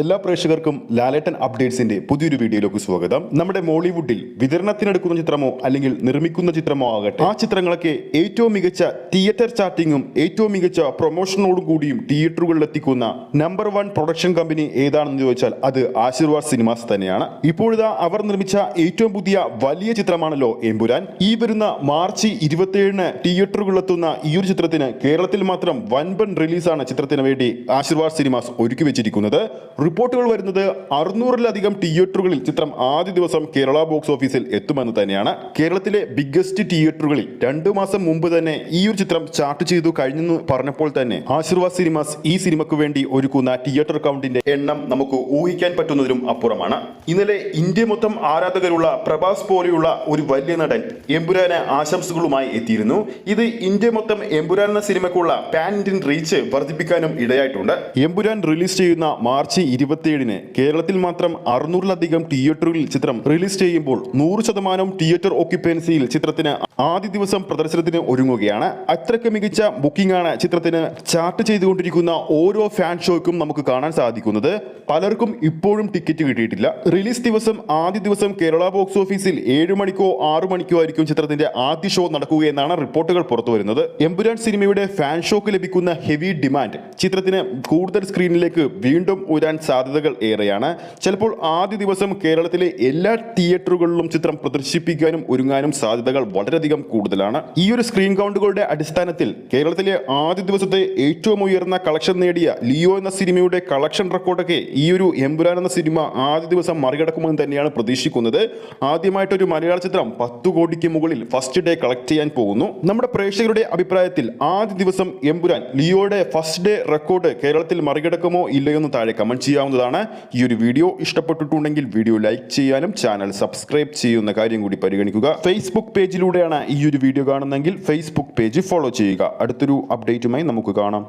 എല്ലാ പ്രേക്ഷകർക്കും ലാലേട്ടൻ അപ്ഡേറ്റ്സിന്റെ പുതിയൊരു വീഡിയോയിലേക്ക് സ്വാഗതം. നമ്മുടെ മോളിവുഡിൽ വിതരണത്തിനെടുക്കുന്ന ചിത്രമോ അല്ലെങ്കിൽ നിർമ്മിക്കുന്ന ചിത്രമോ ആകട്ടെ ആ ചിത്രങ്ങളൊക്കെ ഏറ്റവും മികച്ച തിയേറ്റർ ചാർട്ടിങ്ങും ഏറ്റവും മികച്ച പ്രൊമോഷനോടും കൂടിയും തിയേറ്ററുകളിൽ എത്തിക്കുന്ന നമ്പർ വൺ പ്രൊഡക്ഷൻ കമ്പനി ഏതാണെന്ന് ചോദിച്ചാൽ അത് ആശീർവാദ് സിനിമാസ് തന്നെയാണ്. ഇപ്പോഴിതാ അവർ നിർമ്മിച്ച ഏറ്റവും പുതിയ വലിയ ചിത്രമാണല്ലോ എമ്പുരാൻ. ഈ വരുന്ന മാർച്ച് ഇരുപത്തിയേഴിന് തിയേറ്ററുകളിലെത്തുന്ന ഈ ഒരു ചിത്രത്തിന് കേരളത്തിൽ മാത്രം വൻപൻ റിലീസാണ് ചിത്രത്തിന് വേണ്ടി ആശീർവാദ് സിനിമാസ് ഒരുക്കി വെച്ചിരിക്കുന്നത്. റിപ്പോർട്ടുകൾ വരുന്നത് അറുന്നൂറിലധികം തിയേറ്ററുകളിൽ ചിത്രം ആദ്യ ദിവസം കേരള ബോക്സ് ഓഫീസിൽ എത്തുമെന്ന് തന്നെയാണ്. കേരളത്തിലെ ബിഗ്ഗസ്റ്റ് തിയേറ്ററുകളിൽ രണ്ടു മാസം മുമ്പ് തന്നെ ഈ ഒരു ചിത്രം ചാർട്ട് ചെയ്തു കഴിഞ്ഞെന്ന് പറഞ്ഞപ്പോൾ തന്നെ ആശീർവാദ് സിനിമാസ് ഈ സിനിമയ്ക്ക് വേണ്ടി ഒരുക്കുന്ന തിയേറ്റർ കൗണ്ടിന്റെ എണ്ണം നമുക്ക് ഊഹിക്കാൻ പറ്റുന്നതിലും അപ്പുറമാണ്. ഇന്നലെ ഇന്ത്യ മൊത്തം ആരാധകരുള്ള പ്രഭാസ് പോലെയുള്ള ഒരു വലിയ നടൻ എമ്പുരാന് ആശംസകളുമായി എത്തിയിരുന്നു. ഇത് ഇന്ത്യ മൊത്തം എമ്പുരാൻ എന്ന സിനിമയ്ക്കുള്ള പാൻ ഇന്ത്യൻ റീച്ച് വർദ്ധിപ്പിക്കാനും ഇടയായിട്ടുണ്ട്. എമ്പുരാൻ റിലീസ് ചെയ്യുന്ന മാർച്ച് ഇരുപത്തിയേഴിന് കേരളത്തിൽ മാത്രം അറുന്നൂറിലധികം തിയേറ്ററുകളിൽ ചിത്രം റിലീസ് ചെയ്യുമ്പോൾ നൂറ് ശതമാനം തിയേറ്റർ ഓക്യുപ്പൻസിയിൽ ചിത്രത്തിന് ആദ്യ ദിവസം പ്രദർശനത്തിന് ഒരുങ്ങുകയാണ്. അത്രയ്ക്ക് മികച്ച ബുക്കിംഗാണ് ചിത്രത്തിന് ചാർട്ട് ചെയ്തുകൊണ്ടിരിക്കുന്ന ഓരോ ഫാൻ ഷോയ്ക്കും നമുക്ക് കാണാൻ സാധിക്കുന്നത്. പലർക്കും ഇപ്പോഴും ടിക്കറ്റ് കിട്ടിയിട്ടില്ല. റിലീസ് ദിവസം ആദ്യ ദിവസം കേരള ബോക്സ് ഓഫീസിൽ ഏഴ് മണിക്കോ ആറു മണിക്കോ ആയിരിക്കും ചിത്രത്തിന്റെ ആദ്യ ഷോ നടക്കുകയെന്നാണ് റിപ്പോർട്ടുകൾ പുറത്തു വരുന്നത്. എമ്പുരാൻ സിനിമയുടെ ഫാൻ ഷോക്ക് ലഭിക്കുന്ന ഹെവി ഡിമാൻഡ് ചിത്രത്തിന് കൂടുതൽ സ്ക്രീനിലേക്ക് വീണ്ടും ഉയരാൻ സാധ്യതകൾ ഏറെയാണ്. ചിലപ്പോൾ ആദ്യ ദിവസം കേരളത്തിലെ എല്ലാ തിയേറ്ററുകളിലും ചിത്രം പ്രദർശിപ്പിക്കാനും ഒരുങ്ങാനും സാധ്യതകൾ വളരെയധികം കൂടുതലാണ്. ഈ ഒരു സ്ക്രീൻ കൗണ്ടുകളുടെ അടിസ്ഥാനത്തിൽ കേരളത്തിലെ ആദ്യ ദിവസത്തെ ഏറ്റവും ഉയർന്ന കളക്ഷൻ നേടിയ ലിയോ എന്ന സിനിമയുടെ കളക്ഷൻ റെക്കോർഡൊക്കെ ഈ ഒരു എമ്പുരാൻ എന്ന സിനിമ ആദ്യ ദിവസം മറികടക്കുമെന്ന് തന്നെയാണ് പ്രതീക്ഷിക്കുന്നത്. ആദ്യമായിട്ടൊരു മലയാള ചിത്രം പത്തു കോടിക്ക് മുകളിൽ ഫസ്റ്റ് ഡേ കളക്ട് ചെയ്യാൻ പോകുന്നു. നമ്മുടെ പ്രേക്ഷകരുടെ അഭിപ്രായത്തിൽ ആദ്യ ദിവസം എമ്പുരാൻ ലിയോയുടെ ഫസ്റ്റ് ഡേ റെക്കോർഡ് കേരളത്തിൽ മറികടക്കുമോ ഇല്ലയോ എന്ന് താഴെ കമന്റ് ചെയ്യാവുന്നതാണ്. ഈ ഒരു വീഡിയോ ഇഷ്ടപ്പെട്ടിട്ടുണ്ടെങ്കിൽ വീഡിയോ ലൈക്ക് ചെയ്യാനും ചാനൽ സബ്സ്ക്രൈബ് ചെയ്യുന്ന കാര്യം കൂടി പരിഗണിക്കുക. ഫേസ്ബുക്ക് പേജിലൂടെയാണ് ഈ ഒരു വീഡിയോ കാണുന്നതെങ്കിൽ ഫേസ്ബുക്ക് പേജ് ഫോളോ ചെയ്യുക. അടുത്തൊരു അപ്ഡേറ്റുമായി നമുക്ക് കാണാം.